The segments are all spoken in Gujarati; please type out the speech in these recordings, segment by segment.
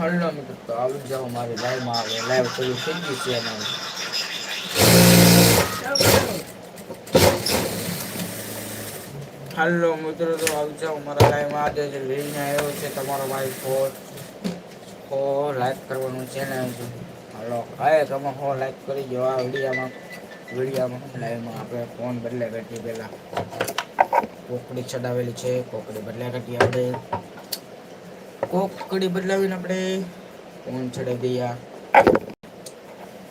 હલો મિત્રો તો આવી જાઓ મારી લાઈવમાં આવે, લાઈવ શરૂ થઈ ગઈ છે અમારી હાલો મિત્રો, તો આવી જાઓ મારા લાઈવમાં. આજે લઈને આવ્યો છે તમારો ભાઈ ફોર હો લાઈક કરવાનું છે ને હાલો કાંઈ તમે હો લાઈક કરી દો આ વિડીયામાં. વિડીયામાં, લાઈવમાં આપણે ફોન બદલે ઘટી પહેલાં. કોકડી ચડાવેલી છે, કોકડી બદલે ઘટી આપણે. કોકડી બદલાવીને આપણે ફોન ચડાવી દઈએ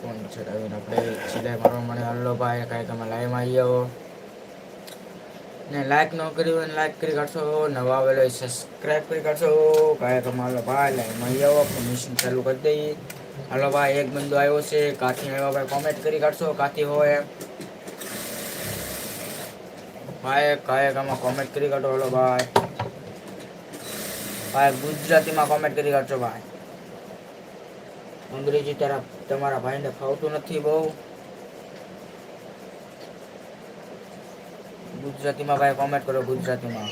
ફોન ચડાવીને આપણે સિલાઈ મારવા મળે હલ્લો ભાઈ, કાંઈ તમે લાઈવમાં આવી આવો ને લાઈક ન કરી હોય લાઈક કરી કાઢશો. નવા આવેલો સબસ્ક્રાઈબ કરી કાઢશો. કાંઈ તમે હાલો ભાઈ લાઈવમાં આવી આવો મિશન ચાલુ કરી દઈએ. હલો ભાઈ, એક બંદો આવ્યો છે. કાથી આવ્યો ભાઈ કોમેન્ટ કરી કાઢશો. કાથી હોય. ભાઈ, કાંઈ આમાં કોમેન્ટ કરી કાઢો. હલો ભાઈ. ભાઈ, ગુજરાતીમાં કોમેન્ટ કરી કાઢશો ભાઈ. અંગ્રેજી તરફ તમારા ભાઈને ફાવતું નથી બહુ. ગુજરાતીમાં ભાઈ કોમેન્ટ કરો, ગુજરાતીમાં.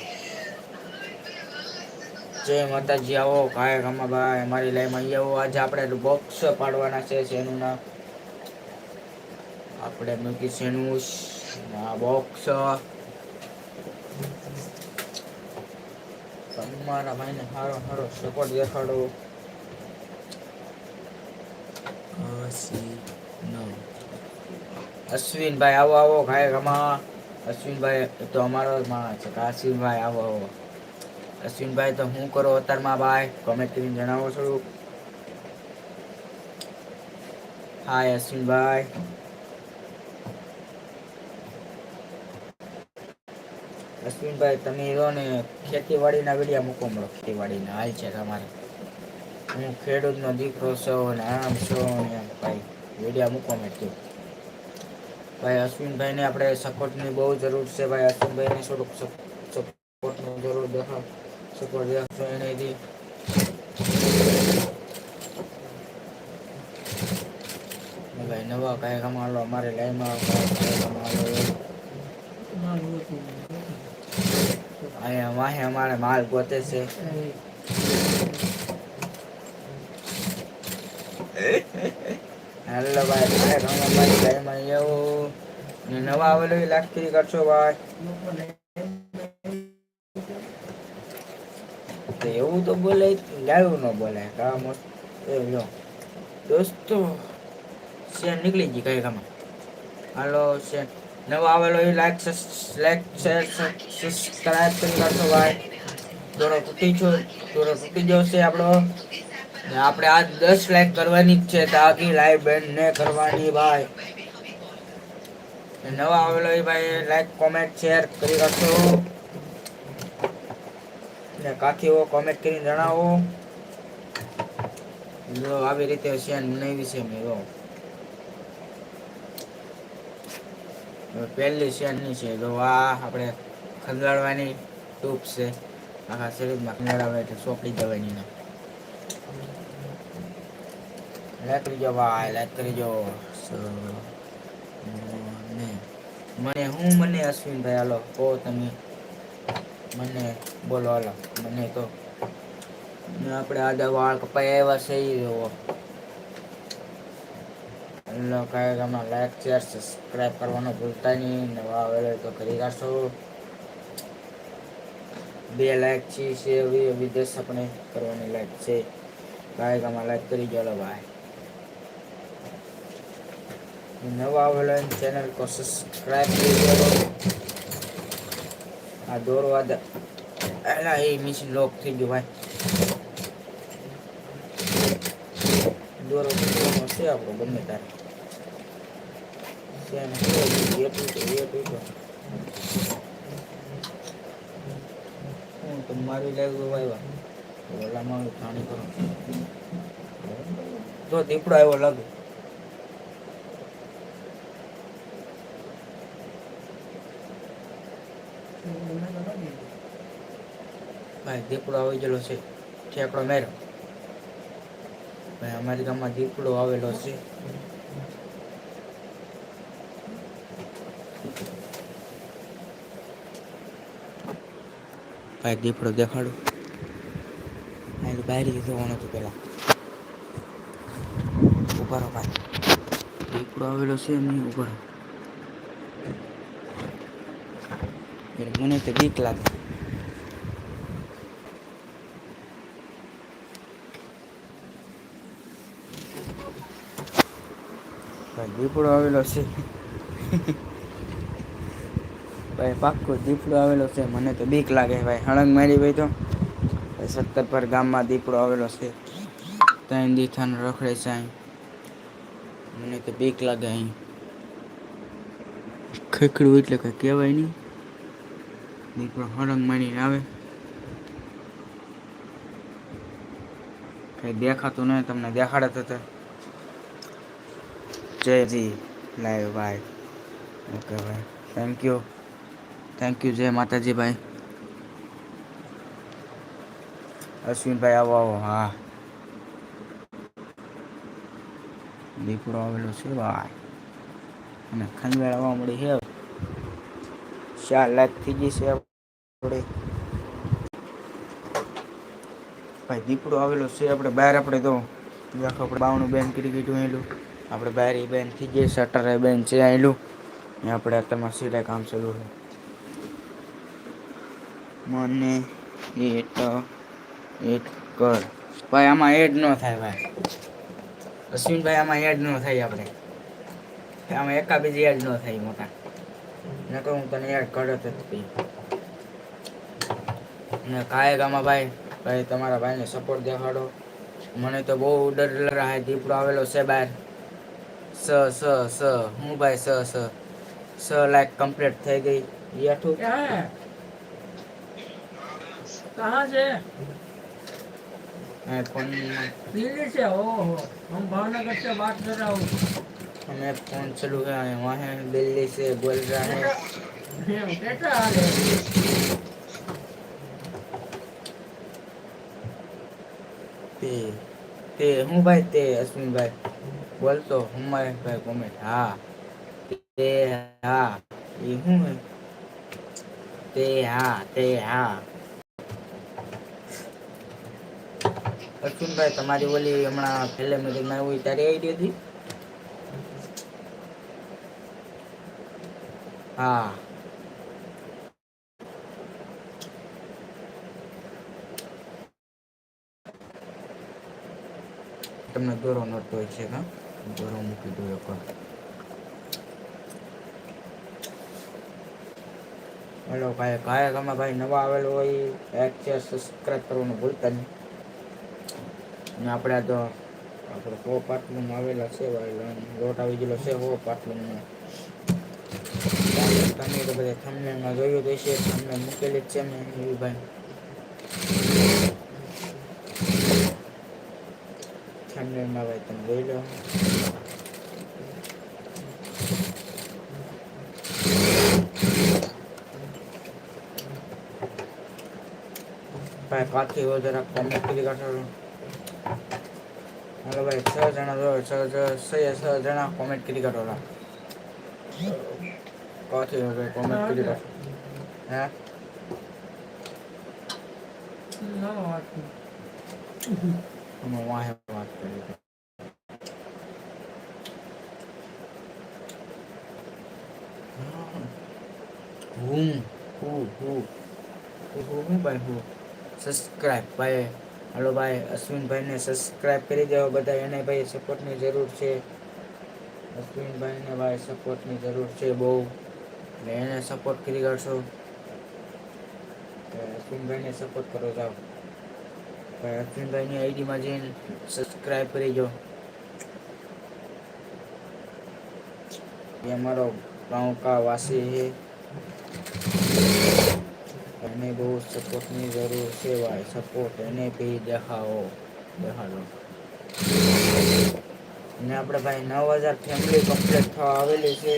જય માતાજી, આવો ભાઈ ગામમાં ભાઈ, અમારી લાઈમાં અહીં આવો. આજે આપણે બોક્સ પાડવાના છે શેનું ના આપણે મૂકી શેનું? આ તમારા ભાઈને સારો સારો સપોર્ટ દેખાડો. અશ્વિનભાઈ આવો આવો ઘાય ગમા અશ્વિનભાઈ એ તો અમારો જ માણસ છે. અશ્વિનભાઈ આવો આવો. અશ્વિનભાઈ તો હું કરો અત્યારમાં ભાઈ? કોમેન્ટ કરીને જણાવો છો હાય અશ્વિનભાઈ. અશ્વિનભાઈ તમે રહો ને ખેતીવાડીના વિડીયા મૂકો મળો ખેતીવાડીના હાલ છે તમારે. હું ખેડૂતનો દીકરો છો ને આમ છું એમ ભાઈ વિડીયા મૂકો મેં ભાઈ અશ્વિનભાઈને આપણે સપોર્ટની બહુ જરૂર છે. ભાઈ અશ્વિનભાઈને થોડુંક સપોર્ટની જરૂર દેખાવ. સપોર્ટ દેખાશો એનેથી. ભાઈ નવા કાંઈ કમાડો અમારે લાઈનમાં કાંઈ કમાલો અહીંયા વાહે અમારે માલ ગોતે છે. હેલો ભાઈ કમાવાની લાઈનમાં એવું ને નવા આવેલો એ કરશો ભાઈ? તો એવું તો બોલે ગાયું ન બોલે. કા મસ્ત. એ લો દોસ્તો, શેર નીકળી ગઈ કઈ કામ હાલો, શેર. નવા આવેલો એ લાઈક લાઈક શેર સબસ્ક્રાઇબ કરી નાખો ભાઈ. દોરો તૂટી છો દોરો તૂટી જશે આપણો. ને આપણે આજ દસ લાઈક કરવાની જ છે તાકી લાઈવ બેન્ડ ને કરવાની ભાઈ. નવા આવેલો એ ભાઈ લાઈક કોમેન્ટ શેર કરી રાખો ને કાકીઓ કોમેન્ટ કરીને જણાવો. આવી રીતે શેર બનાવી છે મેં પહેલી શેરની છે? તો આ આપણે ખંગાળવાની ટૂપ છે. આખા શરીરમાં ખંગાડવા એટલે સોંપડી દેવાની ને લાઈક કરજો ભાઈ લાઈક કરી જો મને હું, મને અશ્વિનભાઈ, હાલો, કહો તમે. મને બોલો, હાલો. મને તો આપણે આડા વાળ કપાઈ આવ્યા છે એ કાંઈ ગામમાં લાઈક શેર સબસ્ક્રાઈબ કરવાનું ભૂલતા નહીં. નવા આવેલો તો કરી રાખશો. બે લાઈક છે છે એવી વિદેશ આપણે કરવાની લાઈક છે. ગામમાં લાઈક કરી ચાલો ભાઈ નવા આવેલો ચેનલ કો સબસ્ક્રાઈબ કરી દો આ દોરવા એલા, એ મિશન લોક થઈ ગયું, ભાઈ. દોરો છે આપણો, ગમે તારે છે ને એટલું તો એટલું તો હું તમારી લાગ્યું આવ્યા દીપડો આવ્યો લાગે. દીપડો આવી ગયેલો છે ઠેકડો મેરો ભાઈ અમારી ગામમાં દીપડો આવેલો છે ભાઈ દીપડો દેખાડો બહાર જવાનું હતું પહેલાં. ઊભા ભાઈ દીપડો આવેલો છે એમની ઊભા એટલે મને તો બીક લાગે. દીપડો આવેલો છે. ભાઈ, પાક્કો દીપડો આવેલો છે. મને તો બીક લાગે ભાઈ. હળંગ મારી ભાઈ તો. સત્તર પર ગામમાં દીપડો આવેલો છે. ત્રણ દીથાને રખડે છે અહીં. મને તો બીક લાગે અહીં. ખેખડું એટલે કંઈ કહેવાય નહીં. દીપડો હળંગ મારીને આવે. કઈ દેખાતું નહીં, તમને દેખાડે તો જય જી. લાઈવ ભાઈ. ઓકે ભાઈ. થેન્ક યુ થેન્ક યુ જય માતાજી ભાઈ અશ્વિનભાઈ આવો આવો, હા. દીપડો આવેલો છે, ભાઈ. અને ખંજવાળ આવવા મળી છે. ચાર લાખ થઈ ગઈ છે આપણે. ભાઈ દીપડો આવેલો છે આપણે બહાર, આપણે તો આખો આપણે બાવણું બેન ક્રિકેટ વહેલું આપણે બહાર એ બેન થઈ ગઈ શટર બેન છે આવેલું આપણે તમારે સીધા કામ ચાલુ છે. મને એટ એડ કર. ભાઈ, આમાં એડ ન થાય ભાઈ. અશ્વિનભાઈ, આમાં એડ ન થાય આપણે. આમાં એકા બીજી એડ ન થાય મોટા. નકર હું તને એડ કરો તો ને કાયગામાં ભાઈ ભાઈ, તમારા ભાઈને સપોર્ટ દેખાડો. મને તો બહુ ડર રહે દીપડો આવેલો છે બહાર. સ સ સ. હું ભાઈ, સ સ. સ લાઈક કમ્પ્લીટ થઈ ગઈ. યાઠું? कहाँ से मैं फोन दिल्ली से हो हम भावनगर से बात कर रहा हूँ हमें फोन चालू है वहाँ है दिल्ली से बोल रहा है कैसा हाल है તે તે હું ભાઈ તે અશ્વિનભાઈ બોલતો હું ભાઈ ભાઈ કોમેન્ટ હા તે હા એ હું હે? તે હા તે હા અશ્વિનભાઈ તમારી ઓલી હમણાં છેલ્લે મિટિંગમાં આવી તારી આઈડી હતી? હા. તમને દોરો નડતો હોય છે કા દોરો મૂકી દો એક હેલો ભાઈ ભાઈ તમે ભાઈ નવા આવેલો હોય લાઈક છે સબસ્ક્રાઈબ કરવાનું ભૂલતા નહીં. ને આપણે તો આપણે હો પાટલું આવેલા છે લોટ આવી ગયેલો છે હો પાટલું તમે તો બધા થંબનેલમાં જોયું તો છે થમને મૂકેલી જ છે મેં ભાઈ. થંબનેલમાં ભાઈ તમે જોઈ લો. ભાઈ હોય જરા કોમેન્ટ કરી કાઢો હલો ભાઈ છ જણા જો છ છ છ જણા કોમેન્ટ કરી કાઢો ઓલા કોથી હવે કોમેન્ટ કરી કાઢો? હે? અમે વાહે વાત કરી હું હું હું. હું હું ભાઈ હું. સબસ્ક્રાઈબ ભાઈ. હાલો ભાઈ, અશ્વિનભાઈને સબસ્ક્રાઈબ કરી દેવો બધા એને ભાઈ સપોર્ટની જરૂર છે. અશ્વિનભાઈને ભાઈ સપોર્ટની જરૂર છે બહુ. એટલે એને સપોર્ટ કરી કાઢશો. અશ્વિનભાઈને સપોર્ટ કરો જાઓ. ભાઈ, અશ્વિનભાઈની આઈડીમાં જઈને સબસ્ક્રાઈબ કરી જાઓ ये हमारा गांव का वासी है એને બહુ સપોર્ટની જરૂર છે ભાઈ સપોર્ટ એને બી દેખાવો. દેખાડો. અને આપણે ભાઈ નવ હજાર ફેમિલી કમ્પ્લીટ થવા આવેલી છે.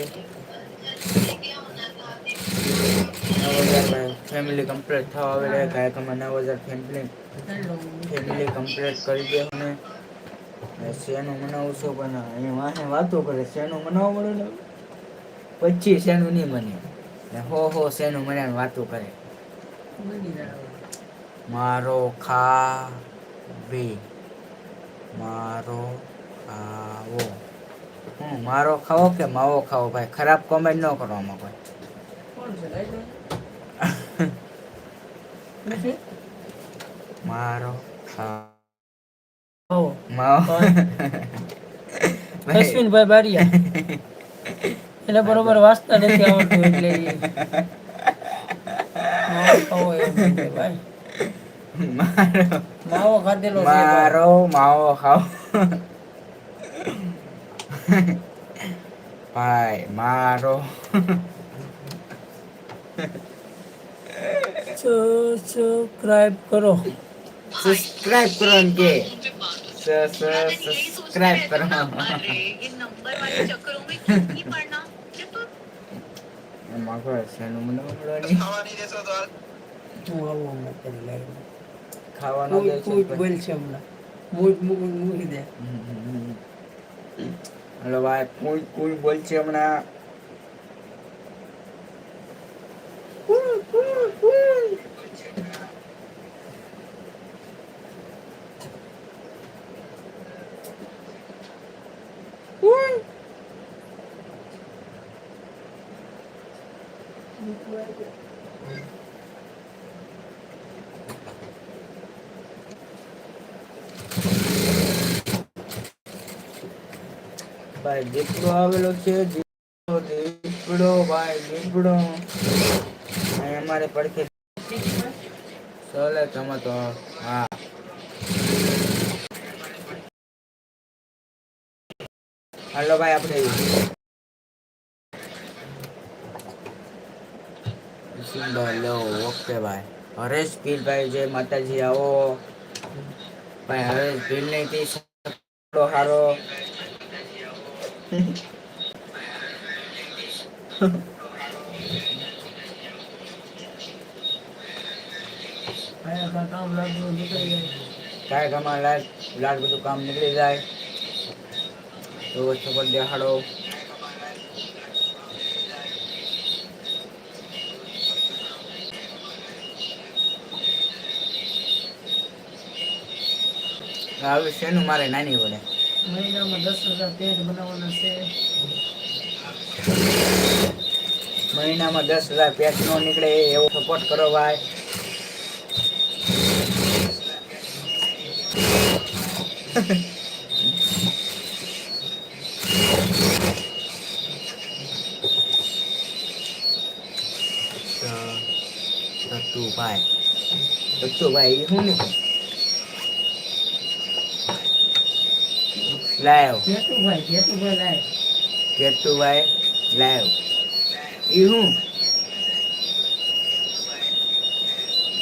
નવ હજાર ભાઈ ફેમિલી કમ્પ્લીટ થવા આવેલી કાંઈક અમે નવ હજાર ફેમિલી ફેમિલી કમ્પ્લીટ કરી દે ને ને શેનું મનાવું છું પણ અહીં વાહે વાતો કરે. શેનું મનાવવા મળે પછી શેનું નહીં મને હો હો શેનું મને વાતો કરે. મારો ખા બી મારો ખાવો. હું મારો ખાવો કે માવો ખાવો? ભાઈ ખરાબ કોમેન્ટ ન કરો આમાં કોઈ. મારો ખાવો. માવો અશ્વિનભાઈ બારિયા. એને બરોબર વાંચતા નથી આવડતું એટલે ઈ માવો ખાવો એમ કે ભાઈ મારો માવો ખાધેલો. મારો માવો ખાવ ભાઈ મારો સબસ્ક્રાઇબ કરો સબસ્ક્રાઇબ કરો ને કે સબસ્ક્રાઇબ કરો એનું મને મળવાની હું આવું હમણાં કરી લાઈવ ખાવાનો દે છે કોઈ બોલ છે હમણાં મૂક મૂક મૂકી દે હલો ભાઈ કોઈ કોઈ બોલ છે હમણાં ભાઈ, દીપડો આવેલો છે, દીપડો ભાઈ, દીપડો. અમારે પડખે ચાલે તમે તો હા. હાલો ભાઈ, આપણે ઓકે ભાઈ. હરેશ પીરભાઈ જય માતાજી, આવો. ભાઈ, હરેશ ભીલ નહીં સારો કાંઈ લાલ લાલ બધું કામ નીકળી જાય. તો વસ્તુ દેખાડો. આવે શેનું મારે નાની વડે? મહિનામાં દસ હજાર પેજ બનાવવાના છે. મહિનામાં દસ હજાર પેજ નો નીકળે એવો સપોર્ટ કરો ભાઈ. ભાઈ ભાઈ શું નીકળે લાવ કેતુભાઈ કેતુભાઈ લાય કેતુભાઈ લાવ ઈ હું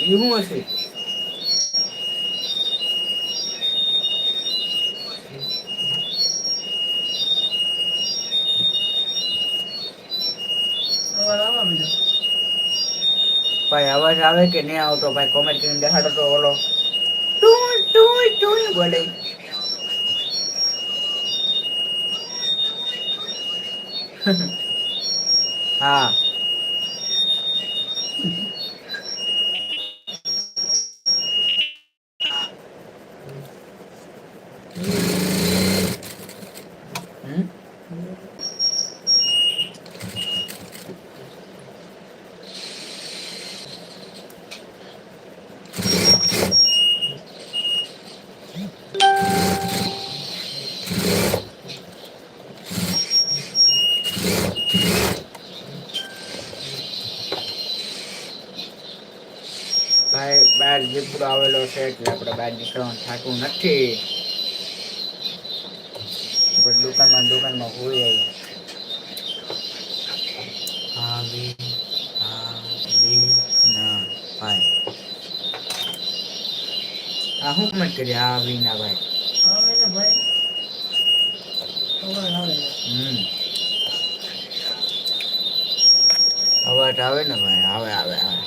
ઈ હું હશે અવાજ આવવા માંડ્યો ભાઈ અવાજ આવે કે નહીં આવતો ભાઈ કોમેન્ટ કરીને દેખાડો તો ઓલો ટુઈ ટુઈ ટુઈ બોલે હા હમ ભાઈ બહાર દીપડો આવેલો છે એટલે આપણે બહાર નીકળવાનું થતું નથી. આપણે દુકાનમાં દુકાનમાં હોઈ આવી આવી ના ભાઈ. આ હું કમેન્ટ કરી આવી ના ભાઈ. આવે ને ભાઈ? અવાજ આવે હમ. અવાજ આવે ને ભાઈ? આવે આવે આવે.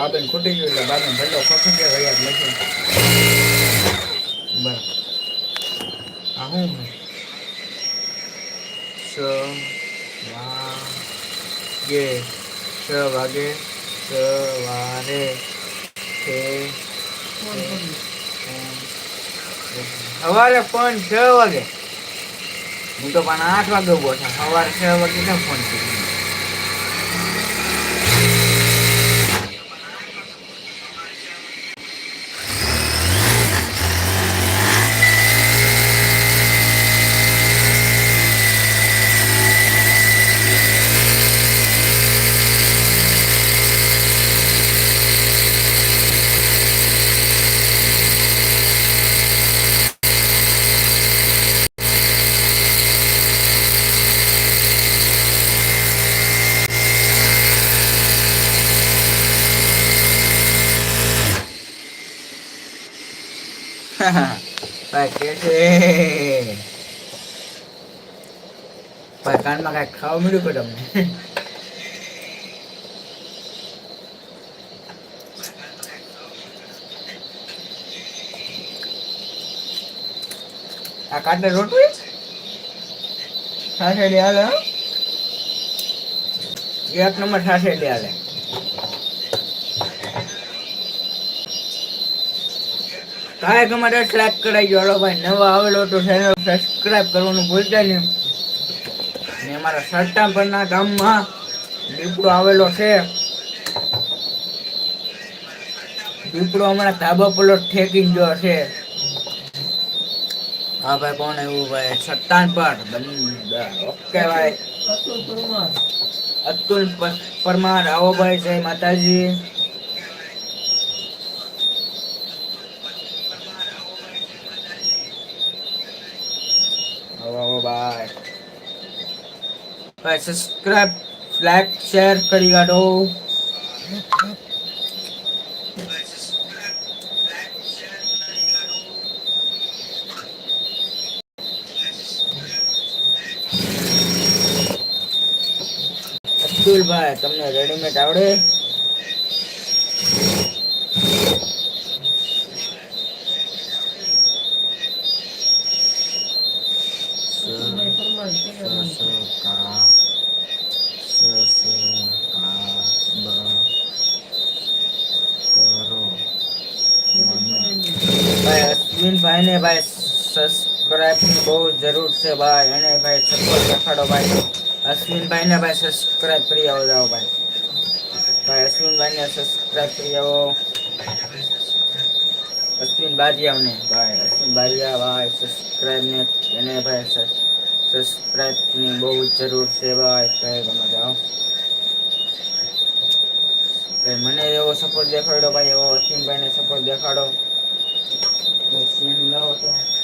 બાબેન ખૂટી ગયું એટલે બાબેન ભલો ખોટું કે ભાઈ યાદ નથી બરાબર. આ શું સ વાગે સ વાગે સવારે છે. સવારે ફોન છ વાગે. હું તો પણ આઠ વાગે ઊભો છું. સવારે છ વાગે કેમ ફોન કર્યો? કે છે? ભાઈ કાનમાં ખાવા મળ્યું કે તમને? આ કાટલે રોટલી? સાસેલી હાલે એક નંબર સાસેલી હાલે. કાંઈ તમારે લાઈક કરાઈ ગયો. ભાઈ, નવા આવેલો તો ચેનલ સબસ્ક્રાઇબ કરવાનું ભૂલતા નહીં. ને અમારા સરટા પરના ગામમાં દીપડો આવેલો છે. દીપડો હમણાં ધાબા પલો ઠેકી ગયો છે. હા ભાઈ, કોણ એવું ભાઈ? સત્તાન પર ઓકે ભાઈ. અતુલ પરમાર. આવો ભાઈ, જય માતાજી. ભાઈ ભાઈ સબસ્ક્રાઇબ લાઈક શેર કરી કાઢો અબ્દુલભાઈ તમને રેડીમેડ આવડે અતુલભાઈ પરમાર કેમેરામેન છે. ભાઈ અશ્વિનભાઈ ને ભાઈ સબસ્ક્રાઇબની બહુ જરૂર છે ભાઈ, એને ભાઈ સપોર્ટ દેખાડો ભાઈ. અશ્વિનભાઈ ને ભાઈ સબસ્ક્રાઇબ કરી આવો જાઓ ભાઈ. ભાઈ અશ્વિનભાઈ ને સબસ્ક્રાઇબ કરી આવો. અશ્વિન બારિયા ને ભાઈ, અશ્વિન બારિયા ભાઈ સબસ્ક્રાઇબ ને એને ભાઈ સબસ્ક્રાઇબની બહુ જરૂર છે ભાઈ. કઈ ગમે જાઓ. ભાઈ, મને એવો સપોર્ટ દેખાડો ભાઈ, એવો અશ્વિનભાઈ ને સપોર્ટ દેખાડો. સીન લાવો તો.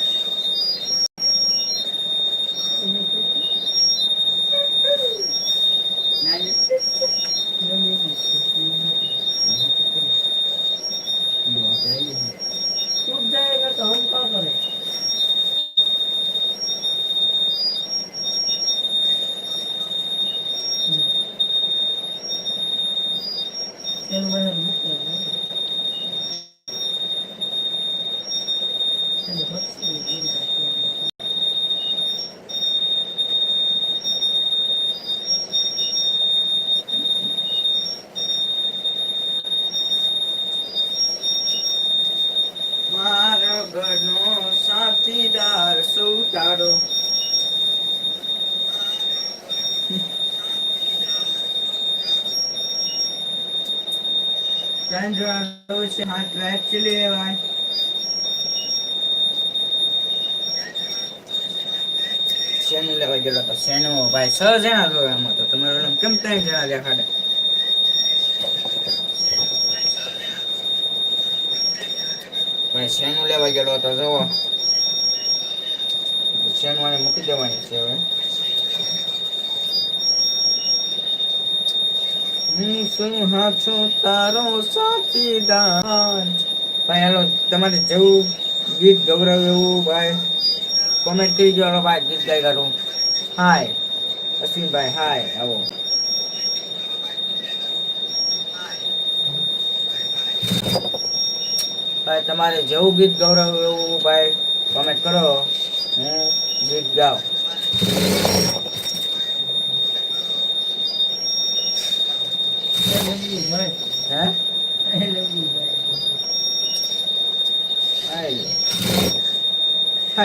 તારો ત્રણ જણા જવું છે હાથ એકચ્યુઅલી ભાઈ. શેનું લેવા ગયેલો તો શેનું, ભાઈ છ જણા જો એમાં તો તમે ઓલું કેમ ત્રણ જણા દેખાડે? ભાઈ શેનું લેવા ગયેલો હતો, જુઓ શેનું આને મૂકી દેવાની છે હવે હું શું છું તારો સાથીદાર ભાઈ હાલો તમારે જેવું ગીત ગૌરવ એવું, ભાઈ કોમેન્ટ કરી જો હાલો ભાઈ ગીત ગાઈ કાઢું હાય અશ્વિનભાઈ હાય આવો ભાઈ તમારે જેવું ગીત ગૌરવ એવું ભાઈ કોમેન્ટ કરો. હું ગીત ગાઉં.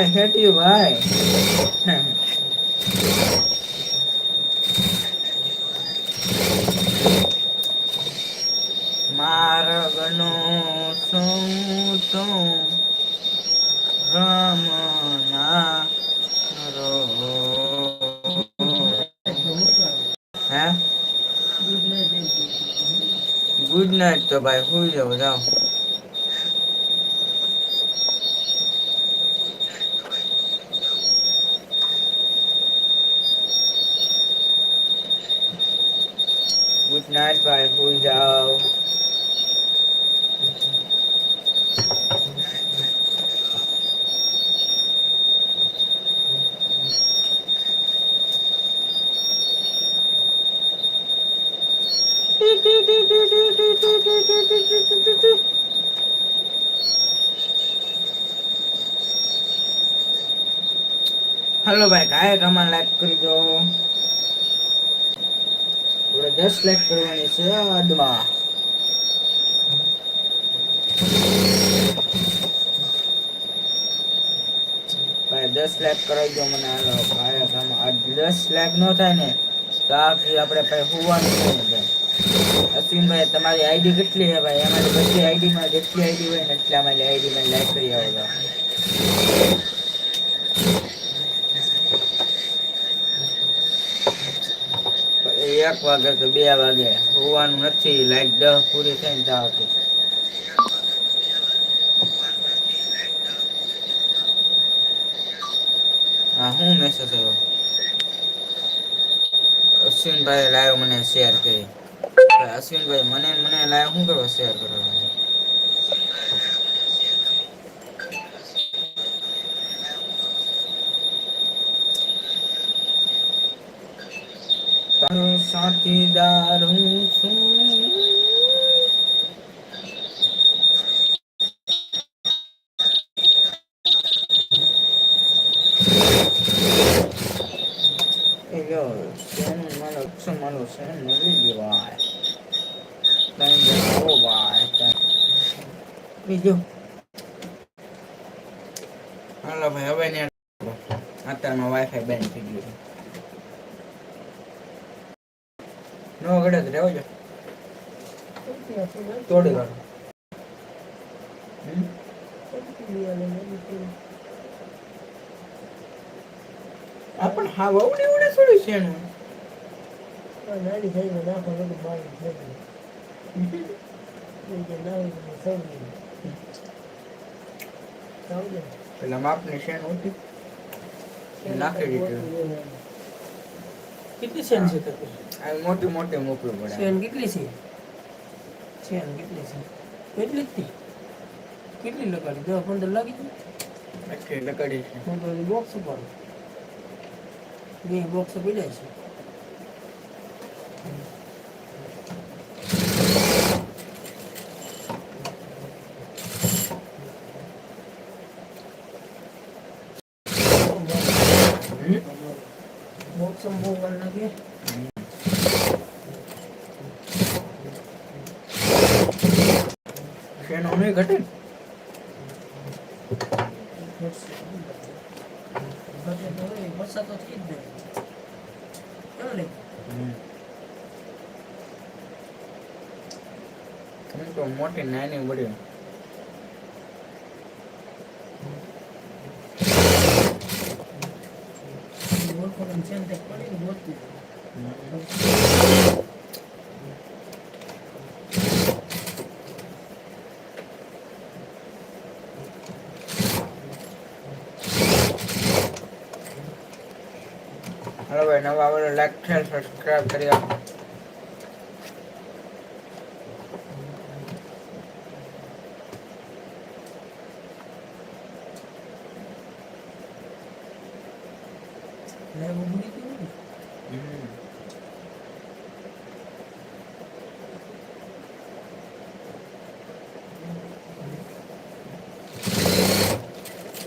હાય હેટ ભાઈ. માર્ગનો શું તો રમના રો. હે? ગુડ નાઇટ તો ભાઈ સુઈ જાઓ જાઓ ગુડ નાઇટ ભાઈ સુઈ જાઓ હલો ભાઈ કાય કમાન લાઈક કરી દો. આપણે દસ લાઈક કરવાની છે અડમાં ભાઈ, દસ લાખ કરાવી દો મને. હાલો, ભાઈ દસ લાખ નો થાય ને, તો આખી આપણે ભાઈ હોવાનું છે ને ભાઈ. અશ્વિનભાઈ તમારી આઈડી કેટલી છે ભાઈ? અમારી બધી આઈડીમાં જેટલી આઈડી હોય ને એટલી અમારી આઈડીમાં લાઈક કરી આવે તો એક વાગે તો બે વાગે. હોવાનું નથી, લાઈટ દસ પૂરી થઈને તો આવતી હા, હું મેસેજ આવ્યો અશ્વિનભાઈ લાઈવ મને શેર કરી. ભાઈ અશ્વિનભાઈ મને મને લાય શું કરવા શેર કરવા તારો સાથીદાર હું છું એ જો શેનું મારો અક્ષર મારો છે નવી દેવાય તઈ જણાવો ભાઈ તઈ. બીજું? હાલો ભાઈ હવે ને અત્યારમાં વાઈફાઈ બેન થઈ ગયું નો ગડે તો રહેવો જો. તોડી કાઢો આપણ હા વહુ વવડી ઉડે થોડી છે એનું નાની થઈ નાખો બધું બાળી થઈ ગયું પેલા માપની શેન ઉઠી નાખી દીધું કેટલી સેન છે મોટી મોટી મોકલું પડે સેન કેટલી છે સેન કેટલી છે કેટલી જ કેટલી લગાડી દસ પંદર લાગી ગઈ આખી લગાડી છે હું તો બોક્સ ઉપર બે બોક્સ પડ્યા છે હમ? બોક્સ બહુ વાર લાગે શેનો નહીં ઘટે ને? વરસાદ તો થઈ જ જાય કેમ રે હમ. હું તો મોટી નાની બોલતી હાલો ભાઈ નવા લાઈક શેર સબસ્ક્રાઇબ કરી આપો.